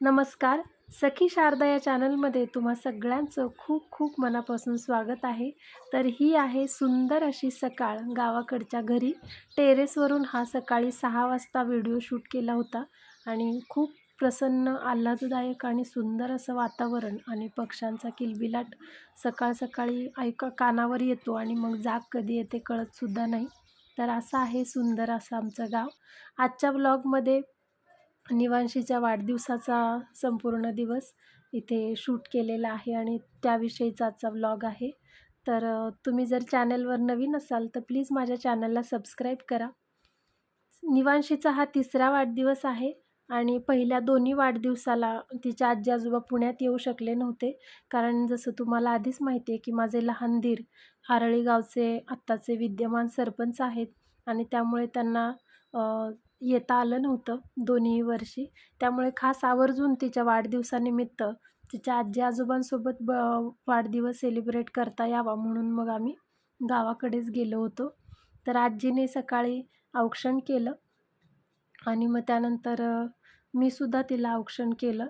नमस्कार. सखी शारदा या चॅनलमध्ये तुम्हा सगळ्यांचं खूप खूप मनापासून स्वागत आहे. तर ही आहे सुंदर अशी सकाळ गावाकडच्या घरी. टेरेसवरून हा सकाळी सहा वाजता व्हिडिओ शूट केला होता आणि खूप प्रसन्न आल्हाददायक आणि सुंदर असं वातावरण आणि पक्ष्यांचा किलबिलाट सकाळ सकाळी ऐका कानावर येतो आणि मग जाग कधी येते कळतसुद्धा नाही. तर असं आहे सुंदर असं आमचं गाव. आजच्या ब्लॉगमध्ये निवांशीच्या वाढदिवसाचा संपूर्ण दिवस इथे शूट केलेला आहे आणि त्याविषयीचा आजचा व्लॉग आहे. तर तुम्ही जर चॅनलवर नवीन असाल तर प्लीज माझ्या चॅनलला सबस्क्राईब करा. निवांशीचा हा तिसरा वाढदिवस आहे आणि पहिल्या दोन्ही वाढदिवसाला तिचे आजी आजोबा पुण्यात येऊ शकले नव्हते. कारण जसं तुम्हाला आधीच माहिती आहे की माझे लहान दीर आरळी गावचे आत्ताचे विद्यमान सरपंच आहेत आणि त्यामुळे त्यांना येता आलं नव्हतं दोन्ही वर्षी. त्यामुळे खास आवर्जून तिच्या वाढदिवसानिमित्त तिच्या आजी आजोबांसोबत ब वाढदिवस सेलिब्रेट करता यावा म्हणून मग आम्ही गावाकडेच गेलो होतो. तर आजीने सकाळी औक्षण केलं आणि मग त्यानंतर मी सुद्धा तिला औक्षण केलं.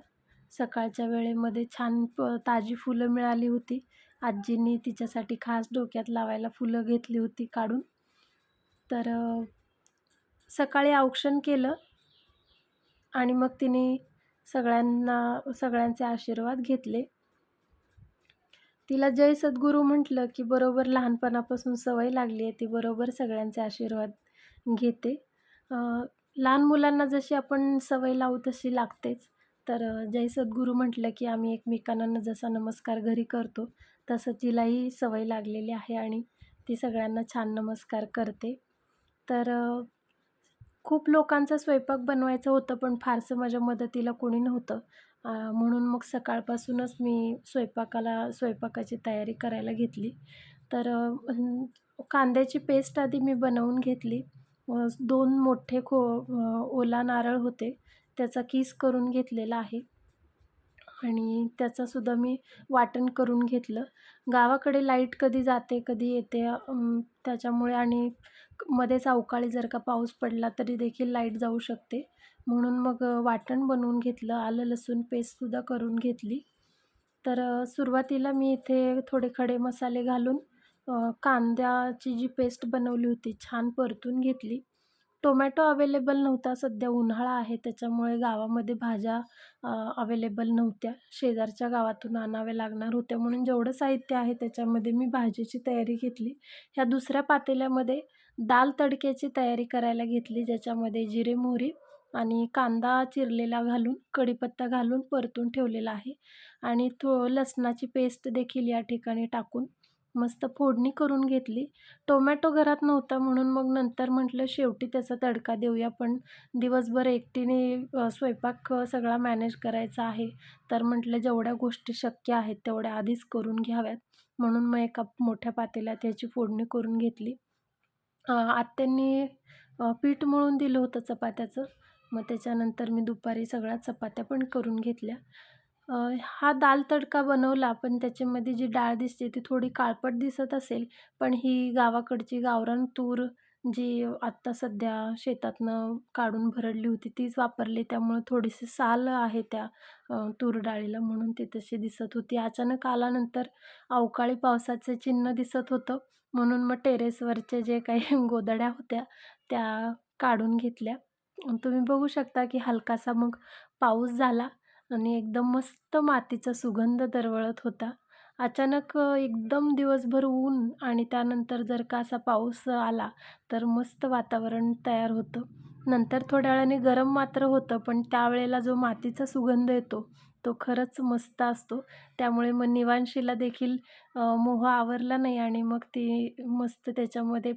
सकाळच्या वेळेमध्ये छान प ताजी फुलं मिळाली होती. आजींनी तिच्यासाठी खास डोक्यात लावायला फुलं घेतली होती काढून. तर सकाळी औक्षण केलं आणि मग तिने सगळ्यांना सगळ्यांचे आशीर्वाद घेतले. तिला जय सद्गुरू म्हटलं की बरोबर लहानपणापासून सवय लागली आहे ती बरोबर सगळ्यांचे आशीर्वाद घेते. लहान मुलांना जशी आपण सवय लावू तशी लागतेच. तर जय सद्गुरू म्हटलं की आम्ही एकमेकांना जसा नमस्कार घरी करतो तसं तिलाही सवय लागलेली आहे आणि ती सगळ्यांना छान नमस्कार करते. तर खूप लोकांचा स्वयंपाक बनवायचं होतं पण फारसं माझ्या मदतीला कोणी नव्हतं. म्हणून मग सकाळपासूनच मी स्वयंपाकाला स्वयंपाकाची तयारी करायला घेतली. तर कांद्याची पेस्ट आधी मी बनवून घेतली. दोन मोठे खो ओला नारळ होते त्याचा किस करून घेतलेला आहे. आणि त्याचासुद्धा मी वाटण करून घेतलं. गावाकडे लाइट कधी जाते कधी येते त्याच्यामुळे आणि मध्येच अवकाळी जर का पाऊस पडला तरी देखील लाइट जाऊ शकते. म्हणून मग वाटण बनवून घेतलं आलं लसूण पेस्टसुद्धा करून घेतली. तर सुरुवातीला मी इथे थोडे खडे मसाले घालून कांद्याची जी पेस्ट बनवली होती छान परतून घेतली. टोमॅटो अवेलेबल नव्हता सध्या उन्हाळा आहे त्याच्यामुळे गावामध्ये भाज्या अवेलेबल नव्हत्या. शेजारच्या गावातून आणाव्या लागणार होत्या म्हणून जेवढं साहित्य आहे त्याच्यामध्ये मी भाजीची तयारी घेतली. ह्या दुसऱ्या पातेल्यामध्ये दाल तडक्याची तयारी करायला घेतली ज्याच्यामध्ये जिरे मोहरी आणि कांदा चिरलेला घालून कढीपत्ता घालून परतून ठेवलेला आहे. आणि थो लसणाची पेस्ट देखील या ठिकाणी टाकून मस्त फोडणी करून घेतली. टोमॅटो घरात नव्हता म्हणून मग नंतर म्हटलं शेवटी त्याचा तडका देऊया पण दिवसभर एकटीने स्वयंपाक सगळा मॅनेज करायचा आहे. तर म्हटलं जेवढ्या गोष्टी शक्य आहेत तेवढ्या आधीच करून घ्याव्यात. म्हणून मग एका मोठ्या पातेल्यात याची फोडणी करून घेतली. आत्यांनी पीठ मळून दिलं होतं चपात्याचं. मग त्याच्यानंतर मी दुपारी सगळ्या चपात्या पण करून घेतल्या. हा दाल तडका बनवला पण त्याच्यामध्ये जी डाळ दिसते ती थोडी काळपट दिसत असेल पण ही गावाकडची गावरान तूर जी आत्ता सध्या शेतातनं काढून भरडली होती तीच वापरली. त्यामुळं थोडीशी साल आहे त्या तूर डाळीला म्हणून ती तशी दिसत होती. अचानक आल्यानंतर अवकाळी पावसाचं चिन्ह दिसत होतं. म्हणून मग टेरेसवरचे जे काही गोदड्या होत्या त्या काढून घेतल्या. तुम्ही बघू शकता की हलकासा मग पाऊस झाला आणि एकदम मस्त मातीचा सुगंध दरवळत होता. अचानक एकदम दिवसभर ऊन आणि त्यानंतर जर का असा पाऊस आला तर मस्त वातावरण तयार होतं. नंतर थोड्या वेळाने गरम मात्र होतं पण त्यावेळेला जो मातीचा सुगंध येतो तो खरंच मस्त असतो. त्यामुळे मग निवांशीला देखील मोह आवरला नाही आणि मग ती मस्त त्याच्यामध्ये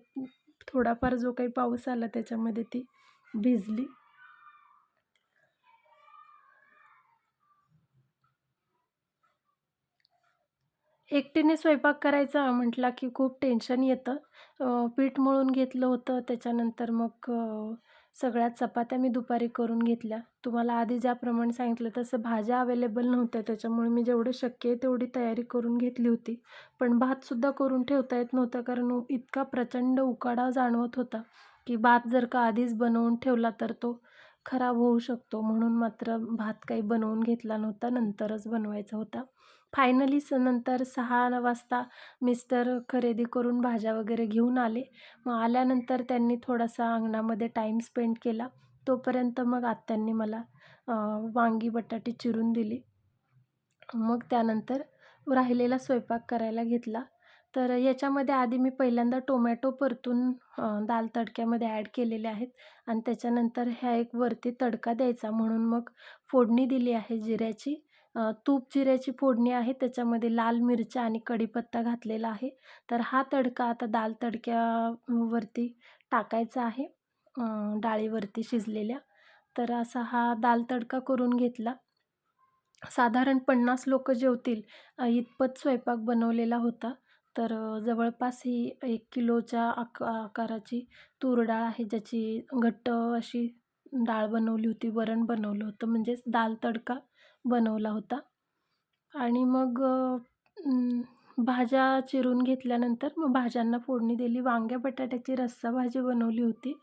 थोडाफार जो काही पाऊस आला त्याच्यामध्ये ती भिजली. एकटीने स्वयंपाक करायचा म्हटला की खूप टेन्शन येतं. पीठ मळून घेतलं होतं. त्याच्यानंतर मग सगळ्यात सगळ्या चपात्या मी दुपारी करून घेतल्या. तुम्हाला आधी ज्याप्रमाणे सांगितलं तसं भाज्या अवेलेबल नव्हत्या. त्याच्यामुळे मी जेवढं शक्य आहे तेवढी तयारी करून घेतली होती. पण भातसुद्धा करून ठेवता येत नव्हता कारण इतका प्रचंड उकाडा जाणवत होता की भात जर का आधीच बनवून ठेवला तर तो खराब होऊ शकतो म्हणून मात्र भात काही बनवून घेतला नव्हता नंतरच बनवायचा होता. फायनली स नंतर सहा वाजता मिस्टर खरेदी करून भाज्या वगैरे घेऊन आले. मग आल्यानंतर त्यांनी थोडासा अंगणामध्ये टाईम स्पेंड केला. तोपर्यंत मग आत्यांनी मला वांगी बटाटे चिरून दिली. मग त्यानंतर राहिलेला स्वयंपाक करायला घेतला. तर याच्यामध्ये आधी मी पहिल्यांदा टोमॅटो परतून दाल तडक्यामध्ये ॲड केलेले आहेत आणि त्याच्यानंतर ह्या एक वरती तडका द्यायचा म्हणून मग फोडणी दिली आहे जिऱ्याची. तूप जिऱ्याची फोडणी आहे त्याच्यामध्ये लाल मिरच्या आणि कढीपत्ता घातलेला आहे. तर हा तडका आता दाल तडक्यावरती टाकायचा आहे डाळीवरती शिजलेल्या. तर असा हा दाल तडका करून घेतला. साधारण पन्नास लोक जेवतील इतपत स्वयंपाक बनवलेला होता. तर जवळपास ही एक किलोच्या आक आकाराची तूर डाळ आहे ज्याची घट्ट अशी डाळ बनवली होती वरण बनवलं होतं म्हणजेच दाल तडका बनवला होता. आणि मग भाज्या चिरून घेतल्यानंतर मग भाज्यांना फोडणी दिली वांग्या बटाट्याची रस्सा भाजी बनवली होती.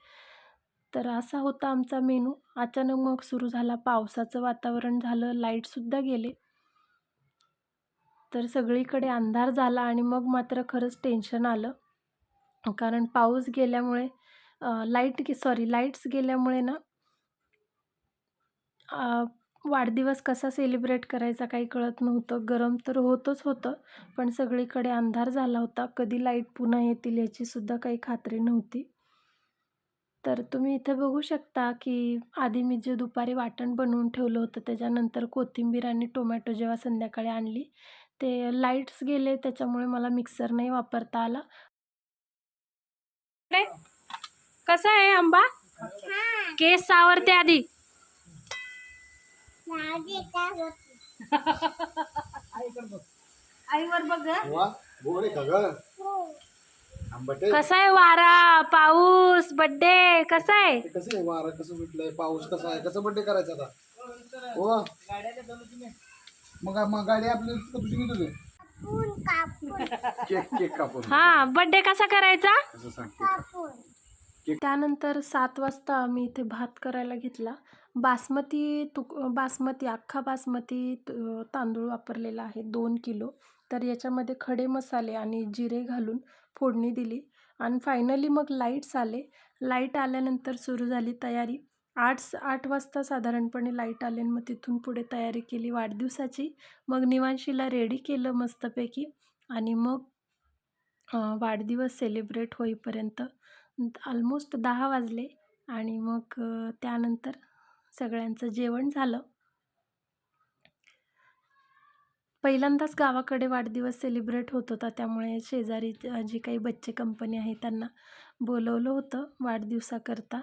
तर असा होता आमचा मेनू. अचानक मग सुरू झाला पावसाचं वातावरण झालं लाईटसुद्धा गेले. तर सगळीकडे अंधार झाला आणि मग मात्र खरंच टेन्शन आलं. कारण पाऊस गेल्यामुळे लाइट की सॉरी लाईट्स गेल्यामुळे ना वाढदिवस कसा सेलिब्रेट करायचा काही कळत नव्हतं. गरम तर होतच होतं पण सगळीकडे अंधार झाला होता. कधी लाइट पुन्हा येतील याचीसुद्धा काही खात्री नव्हती. तर तुम्ही इथे बघू शकता की आधी मी जे दुपारी वाटण बनवून ठेवलं होतं त्याच्यानंतर कोथिंबीर आणि टोमॅटो जेव्हा संध्याकाळी आणली ते लाईट्स गेले त्याच्यामुळे मला मिक्सर नाही वापरता आला. कसा आहे आंबा? केस सावरते आधी. आईवर बघ कसा आहे वारा? पाऊस बड्डे कसा आहे? कसं आहे वारा? कसं सुटलंय पाऊस कसा आहे? कसं बड्डे करायचा आता? हो मग मग गाडी आपली तुझी मी तुझे केक केक कापून. हा बड्डे कसा करायचा? त्यानंतर सात वाजता आम्ही इथे भात करायला घेतला. बासमती तुक बासमती अख्खा बासमती त- तांदूळ वापरलेला आहे दोन किलो. तर याच्यामध्ये खडे मसाले आणि जिरे घालून फोडणी दिली. आणि फायनली मग लाईट्स आले. लाइट आल्यानंतर सुरू झाली तयारी. आठ आठ वाजता साधारणपणे लाइट आले आणि मग तिथून पुढे तयारी केली वाढदिवसाची. मग निवांशीला रेडी केलं मस्तपैकी आणि मग वाढदिवस सेलिब्रेट होईपर्यंत ऑलमोस्ट दहा वाजले आणि मग त्यानंतर सगळ्यांचं जेवण झालं. पहिल्यांदाच गावाकडे वाढदिवस सेलिब्रेट होत होता त्यामुळे शेजारी जी काही बच्चे कंपनी आहे त्यांना बोलवलं होतं वाढदिवसाकरता.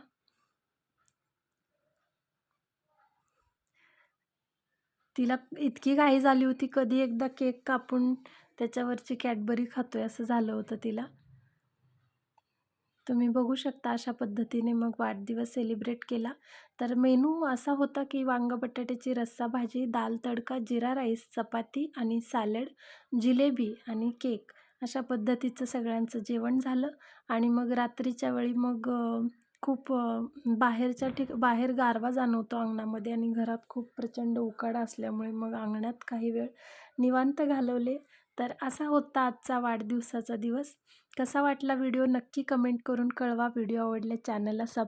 तिला इतकी घाई झाली होती कधी एकदा केक कापून त्याच्यावरची कॅडबरी खातो आहे असं झालं होतं तिला. तुम्ही बघू शकता अशा पद्धतीने मग वाढदिवस सेलिब्रेट केला. तर मेनू असा होता की वांग बटाट्याची रस्सा भाजी दाल तडका जिरा राईस चपाती आणि सॅलड जिलेबी आणि केक. अशा पद्धतीचं सगळ्यांचं जेवण झालं आणि मग रात्रीच्या वेळी मग खूप बाहेरच्या ठिक बाहेर गारवा जाणवतो अंगणामध्ये आणि घरात खूप प्रचंड उकाडा असल्यामुळे मग अंगणात काही वेळ निवांत घालवले. तर असा होता आजचा वाढदिवसाचा दिवस. कसा वाटला व्हिडिओ नक्की कमेंट करून कळवा. व्हिडिओ आवडल्या चॅनलला सबस्क्राईब